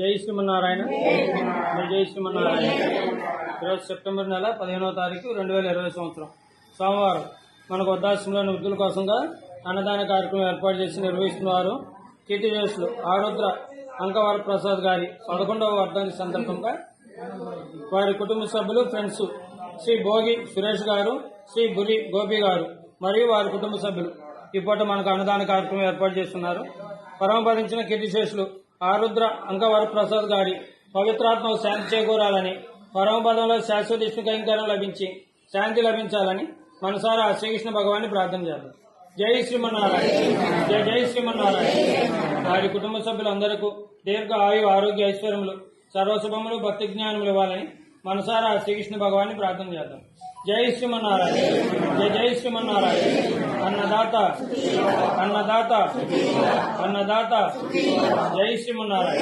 జై శ్రీమన్నారాయణ. జై జై శ్రీమన్నారాయణ. ఈరోజు సెప్టెంబర్ నెల పదిహేనవ తారీఖు రెండు వేల ఇరవై సంవత్సరం. సోమవారం మనకు వృద్ధాశ్రమంలోని వృద్ధుల కోసంగా అన్నదాన కార్యక్రమం ఏర్పాటు చేసి నిర్వహిస్తున్నారు కీర్తివేశులు ఆరుద్ర అంకవర ప్రసాద్ గారి పదకొండవ వర్ధంతి సందర్భంగా. వారి కుటుంబ సభ్యులు ఫ్రెండ్స్ శ్రీ భోగి సురేష్ గారు శ్రీ బురి గోపి గారు మరియు వారి కుటుంబ సభ్యులు. ఈ పూట మనకు అన్నదాన కార్యక్రమం ఏర్పాటు చేస్తున్నారు. పరమపదించిన కీర్తిశేషులు ఆరుద్ర అంకవర ప్రసాద్ గారి పవిత్రాత్మ శాంతి చేకూరాలని పరమపదంలో శాశ్వత విష్ణు లభించి శాంతి లభించాలని మనసారా ఆ శ్రీకృష్ణ భగవాన్ని ప్రార్థన చేద్దాం. జై శ్రీమన్నారాయణ. జై జై శ్రీమన్నారాయణ. వారి కుటుంబ సభ్యులందరికీ దీర్ఘ ఆయు ఆరోగ్య ఐశ్వర్యములు సర్వశుభములు భక్తి జ్ఞానములు ఇవ్వాలని మనసారా ఆ శ్రీకృష్ణ భగవాన్ని ప్రార్థన చేద్దాం. జై శ్రీమన్నారాయణ. జై జై శ్రీమన్నారాయణ. అన్నదాత. అన్నదాత. అన్నదాత. జై శ్రీమన్నారాయణ.